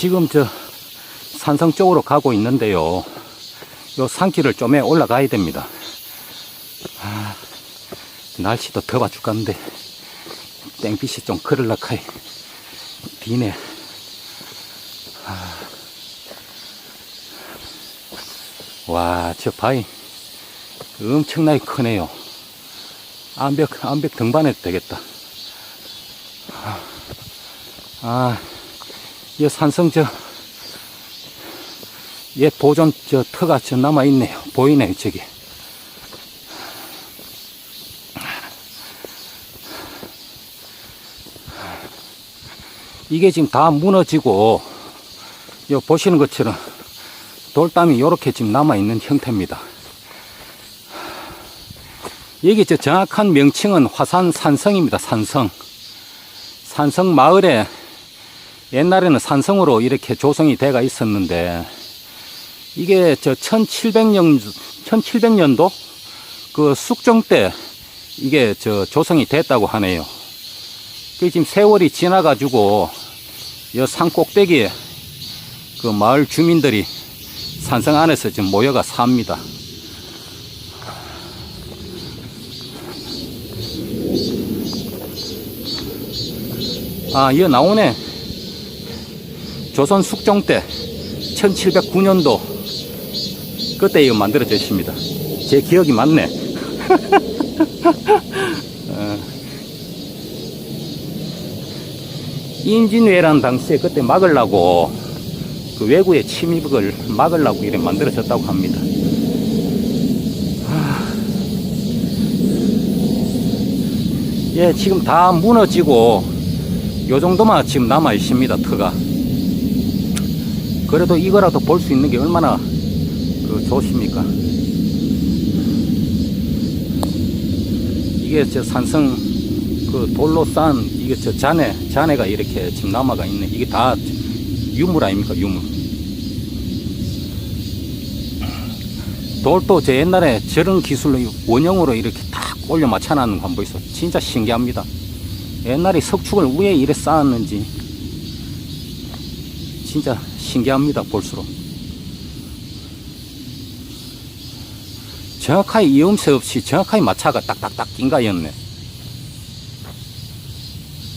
지금 저 산성 쪽으로 가고 있는데요. 요 산길을 좀에 올라가야 됩니다. 아, 날씨도 더워 죽겠는데 땡빛이 좀 그럴락하이 비네. 아. 와, 저 바위 엄청나게 크네요. 암벽, 암벽 등반해도 되겠다. 아, 아, 이 산성 저, 얘 보존 저 터가 저 남아있네요. 보이네요, 저기. 이게 지금 다 무너지고, 요 보시는 것처럼 돌담이 이렇게 지금 남아있는 형태입니다. 여기 저 정확한 명칭은 화산 산성입니다. 산성. 산성 마을에 옛날에는 산성으로 이렇게 조성이 돼가 있었는데 이게 저 1700년 1700년도 그 숙종 때 이게 저 조성이 됐다고 하네요. 그 지금 세월이 지나 가지고 이산 꼭대기에 그 마을 주민들이 산성 안에서 지금 모여가 삽니다. 아, 이거 나오네. 조선 숙종 때 1709년도 그때 이거 만들어졌습니다. 제 기억이 맞네. 어. 임진왜란 당시에 그때 막으려고 그 외구의 침입을 막으려고 이렇게 만들어졌다고 합니다. 하. 예, 지금 다 무너지고 요 정도만 지금 남아 있습니다, 터가. 그래도 이거라도 볼 수 있는 게 얼마나 그 좋습니까? 이게 저 산성 그 돌로 싼 이게 저 잔해 잔해가 이렇게 지금 남아가 있네. 이게 다 유물 아닙니까 유물. 돌도 제 옛날에 저런 기술로 원형으로 이렇게 딱 올려 맞춰놨는 거 한번 있어. 진짜 신기합니다. 옛날에 석축을 왜 이래 쌓았는지 진짜 신기합니다 볼수록. 정확하게 이음새 없이 정확하게 마차가 딱딱딱 낀가였네.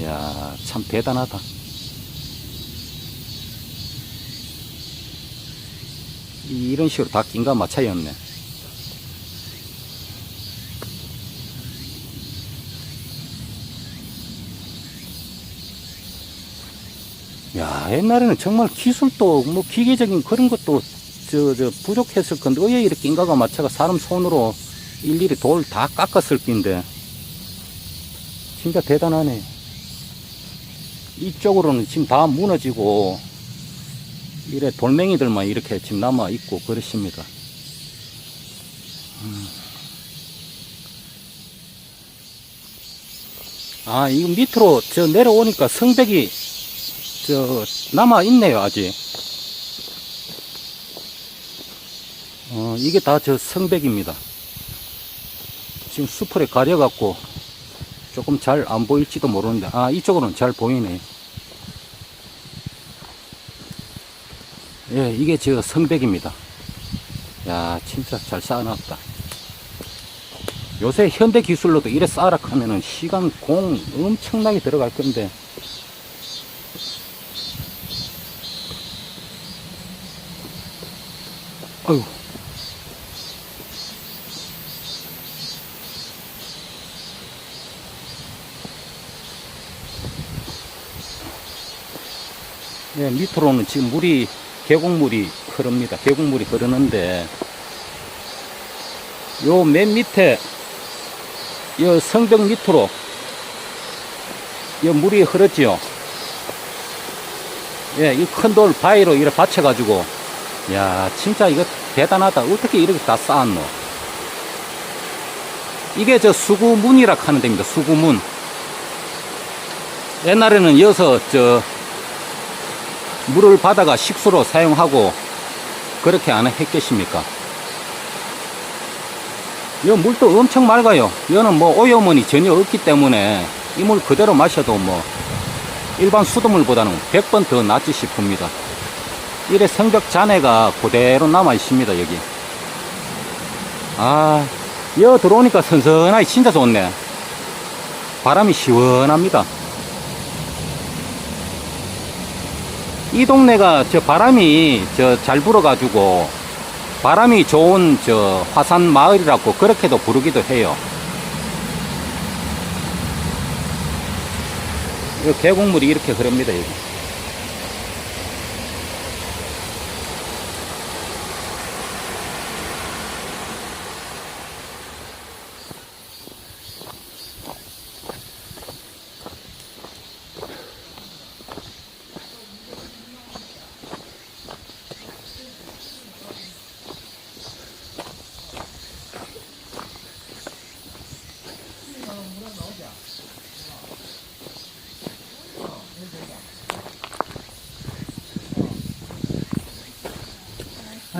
이야 참 대단하다. 이런 식으로 다 낀가 마차였네 야, 옛날에는 정말 기술도 뭐 기계적인 그런 것도 저, 저 부족했을 건데 왜 이렇게 인가가 마차가 사람 손으로 일일이 돌 다 깎았을 낀데 진짜 대단하네. 이쪽으로는 지금 다 무너지고 이래 돌멩이들만 이렇게 지금 남아 있고 그렇습니다. 음. 아, 이거 밑으로 저 내려오니까 성벽이 저 남아 있네요 아직. 어 이게 다 저 성백입니다. 지금 수풀에 가려갖고 조금 잘 안 보일지도 모르는데 아 이쪽으로는 잘 보이네. 예 이게 저 성백입니다. 야 진짜 잘 쌓아놨다. 요새 현대 기술로도 이래 쌓아라 하면은 시간 공 엄청나게 들어갈 건데 아유. 네, 밑으로는 지금 물이, 계곡물이 흐릅니다. 계곡물이 흐르는데, 요 맨 밑에, 요 성벽 밑으로, 요 물이 흐르지요. 예, 이 큰 돌 바위로 이렇게 받쳐가지고, 야, 진짜 이거 대단하다. 어떻게 이렇게 다 쌓았노? 이게 저 수구문이라 하는 데입니다. 수구문. 옛날에는 여기서 저 물을 받아가 식수로 사용하고 그렇게 안 했겠습니까? 이 물도 엄청 맑아요. 이거는 뭐 오염원이 전혀 없기 때문에 이 물 그대로 마셔도 뭐 일반 수돗물보다는 100번 더 낫지 싶습니다. 이래 성벽 잔해가 그대로 남아 있습니다, 여기. 아, 여 들어오니까 선선하게 진짜 좋네. 바람이 시원합니다. 이 동네가 저 바람이 저 잘 불어 가지고 바람이 좋은 저 화산 마을이라고 그렇게도 부르기도 해요. 이 계곡물이 이렇게 흐릅니다, 여기.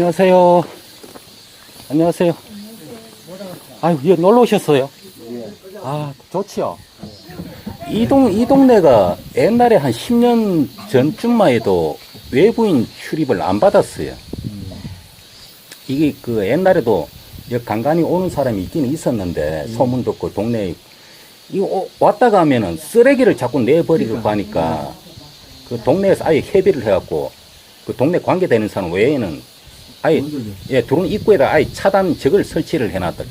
안녕하세요. 안녕하세요. 아유, 여기 놀러 오셨어요? 아, 좋지요. 이 동, 이 동네가 옛날에 한 10년 전쯤만 해도 외부인 출입을 안 받았어요. 이게 그 옛날에도 간간히 오는 사람이 있긴 있었는데, 소문 듣고 동네에, 오- 왔다 가면은 쓰레기를 자꾸 내버리고 가니까, 그 동네에서 아예 협의를 해갖고, 그 동네 관계되는 사람 외에는 아예 예, 들어온 입구에다 아예 차단 적을 설치를 해놨다.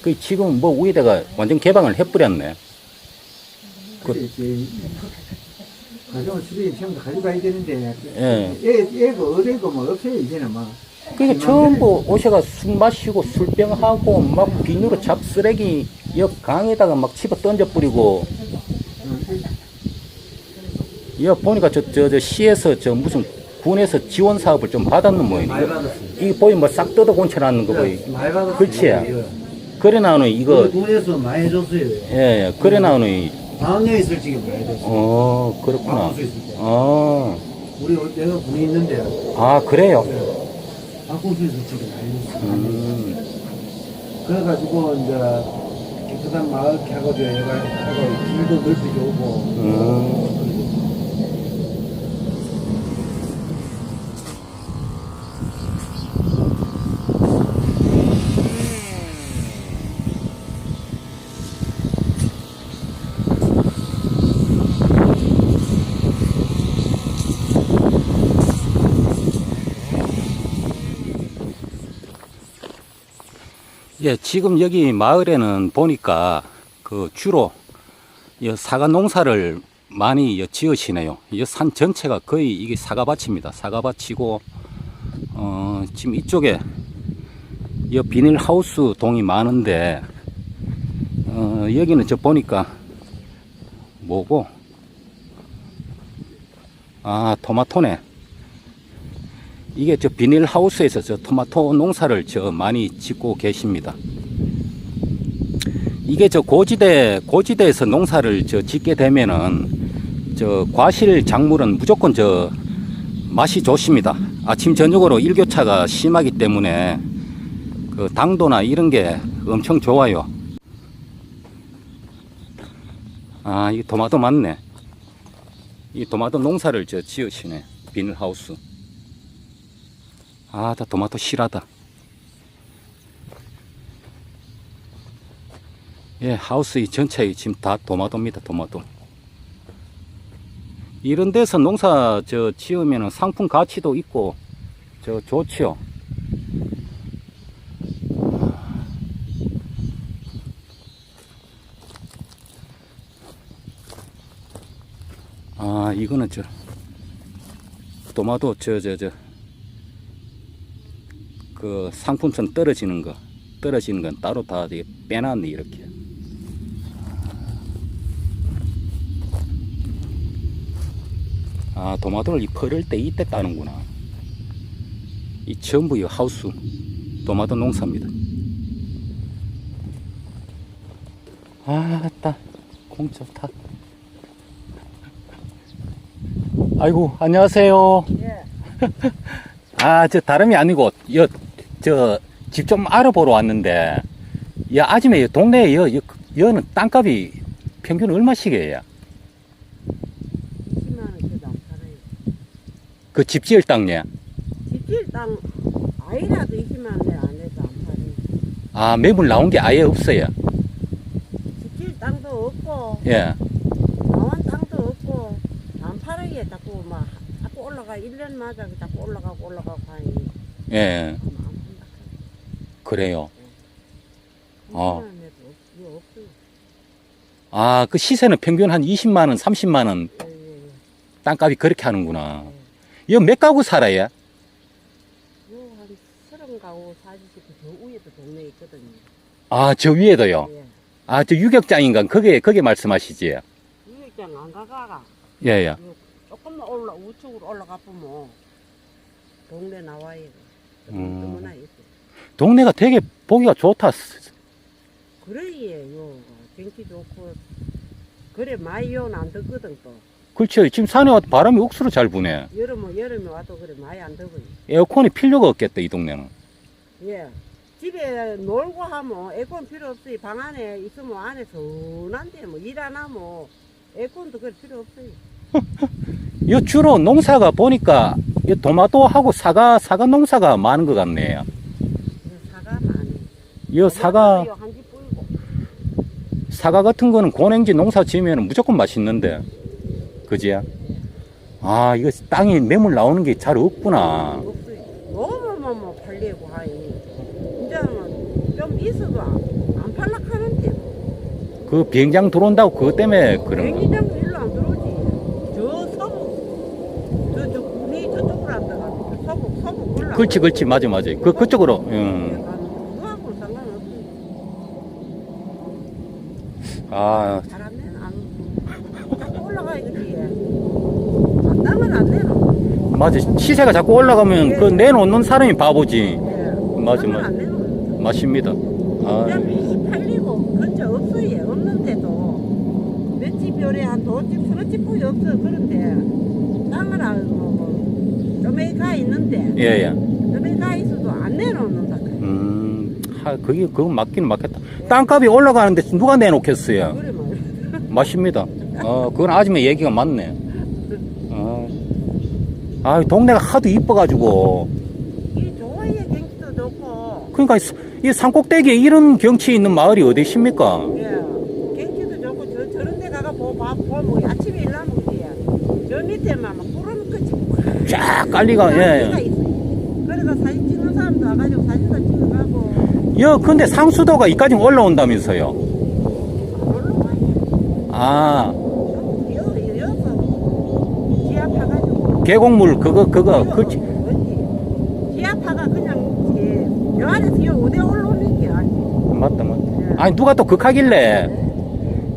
그 지금 뭐 위에다가 완전 개방을 해버렸네. 그, 가져온 수리 전부 가져가야 되는데, 예. 애, 애가 어디고 뭐 없어요, 이제는 막. 그러니까 전부 오셔가 술 마시고 술병하고 막 비누로 잡 쓰레기 옆 강에다가 막 집어 던져 뿌리고 여 보니까 저 저 저 시에서 저 무슨 군에서 지원 사업을 좀 받았는 받았어요. 이거 보이 뭐 싹 뜯어 건쳐놨는 거 보이. 그렇지. 그래 나오는 이거 군에서 많이 줬어요. 예, 예 그래 나오는 이- 방학령에 있을 적에 많이 줬어요. 어 그렇구나. 어. 우리, 내가 군에 있는데, 아 그래요. 바꿀 수 있을 적에 많이 줬어요. 음, 그래가지고, 이제, 깨끗한 마을 하고, 얘가 하고, 길도 넓히게 오고, 음. 예, 지금 여기 마을에는 보니까 그 주로 이 사과 농사를 많이 이 지으시네요. 이 산 전체가 거의 이게 사과밭입니다. 사과밭이고 어, 지금 이쪽에 이 비닐 하우스 동이 많은데 어, 여기는 저 보니까 뭐고 아 토마토네. 이게 저 비닐 하우스에서 저 토마토 농사를 저 많이 짓고 계십니다. 이게 저 고지대 고지대에서 농사를 저 짓게 되면은 저 과실 작물은 무조건 저 맛이 좋습니다. 아침 저녁으로 일교차가 심하기 때문에 그 당도나 이런 게 엄청 좋아요. 아, 이 토마토 맞네. 이 토마토 농사를 저 지으시네. 비닐 하우스. 아, 다 토마토 실하다. 예, 하우스 이 전체에 지금 다 토마토입니다, 토마토. 이런 데서 농사 저 지으면 상품 가치도 있고, 저 좋지요. 아, 이거는 저, 토마토 저, 저, 저, 그 상품성 떨어지는 거 떨어지는 건 따로 다 빼놨네 이렇게. 아 토마토를 이 퍼를 때 이때 따는구나. 이 전부 이 하우스 토마토 농사입니다. 아따 공 좋다. 아이고 안녕하세요. 아, 저 다름이 아니고, 여, 저, 집 좀 알아보러 왔는데, 야, 아줌에, 여, 동네에, 여, 여, 여는 땅값이 평균 얼마씩이에요? 10만 원 줘도 안 팔아요. 그 집 지을 땅에. 땅 아이라도 20만 원안 해도 안 팔이. 아, 매물 나온 게 아예 없어요. 지킬 땅도 없고 예. 나wan 땅도 없고 안 팔아야 자꾸 막 자꾸 올라가 1년마다 자꾸 올라가고 올라가고 하니 예. 그래요. 어. 20만 원 없어요. 아, 그 시세는 평균 한 20만 원, 30만원 예, 예, 예. 땅값이 그렇게 하는구나. 이거 몇 가구 살아요? 요한 서른 가구 사주시고 저 위에도 동네 있거든요. 아, 저 위에도요. 예. 아, 저 유격장인가? 그게, 그게 말씀하시지? 유역장 안 가가가 예, 예. 요 조금만 올라 우측으로 올라가 보면 동네 나와요. 음. 너무나 있어. 동네가 되게 보기가 좋다. 그래예 요 경치 좋고 그래 많이 요안 덥거든 또 그렇죠. 지금 산에 와도 바람이 억수로 잘 부네. 여름은 여름에 와도 그래 많이 안 더워요. 에어컨이 필요가 없겠다, 이 동네는. 예. 집에 놀고 하면 에어컨 필요 없어요. 방 안에 있으면 안에 서운한데 뭐 일 안 하면 에어컨도 그럴 필요 없어요. 이 주로 농사가 보니까 이 도마도하고 사과, 사과 농사가 많은 것 같네요. 이 사과. 사과 같은 거는 고냉지 농사 지으면 무조건 맛있는데. 그지? 아, 이거 땅이 매물 나오는 게 잘 없구나. 뭐 팔리고 하니. 이제는 좀 있어도 안, 안 팔락하는데. 그 비행장 들어온다고 그것 때문에 그런 거. 경기장도 일로 안 들어오지. 저 서북, 저, 저 군이 저쪽으로 안 서북, 서북 올라. 그렇지, 그렇지. 맞아, 맞아. 그, 그쪽으로. 음. 그거하고 상관없어요. 아, 잘안 내는 안, 자꾸 올라가, 이거지. 안 땅을 안 내노. 맞아. 시세가 자꾸 올라가면 그 내놓는 사람이 바보지. 예. 맞아, 맞아. 안. 맞습니다. 아, 이 팔리고 근처 없어요. 없는데도 몇 집 요래 한 도집 서너 집밖에 없어. 그런데 땅을 안 뭐, 뭐 좀에 가 있는데 예, 예. 좀에 가. 그래. 음, 하, 그게, 그건 맞기는 맞겠다. 땅값이 올라가는데 누가 내놓겠어요? 뭐. 맞습니다. 어, 그건 아줌마 얘기가 맞네. 어. 아, 동네가 하도 이뻐가지고. 이 좋아요 경치도 좋고 그러니까 이- 이 산꼭대기에 이런 경치 있는 마을이 어디 있습니까? 예 경치도 좋고 저 저런 데 가가 보고 봐 보면 아침에 일나면 그래야 저 밑에만 막 구름 끝이 쫙 깔리가, 예. 그래서 사진 찍는 사람도 와가지고 사진도 찍어가고 여, 근데 상수도가 이까지 올라온다면서요. 아, 계곡물, 그거, 그거, 그, 지압파가 그냥 지- 여 안에서 여 어디 올라오는 게 아니 맞다, 맞다. 아니, 누가 또 극하길래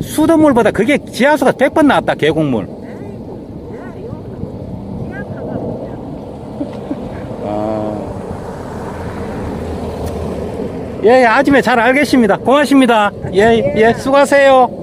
수돗물보다 그게 지하수가 100번 낫다, 계곡물. 에이구 야 이거 지압파가 뭐야 아. 예, 예, 아줌마 잘 알겠습니다. 고맙습니다. 예, 예, 수고하세요.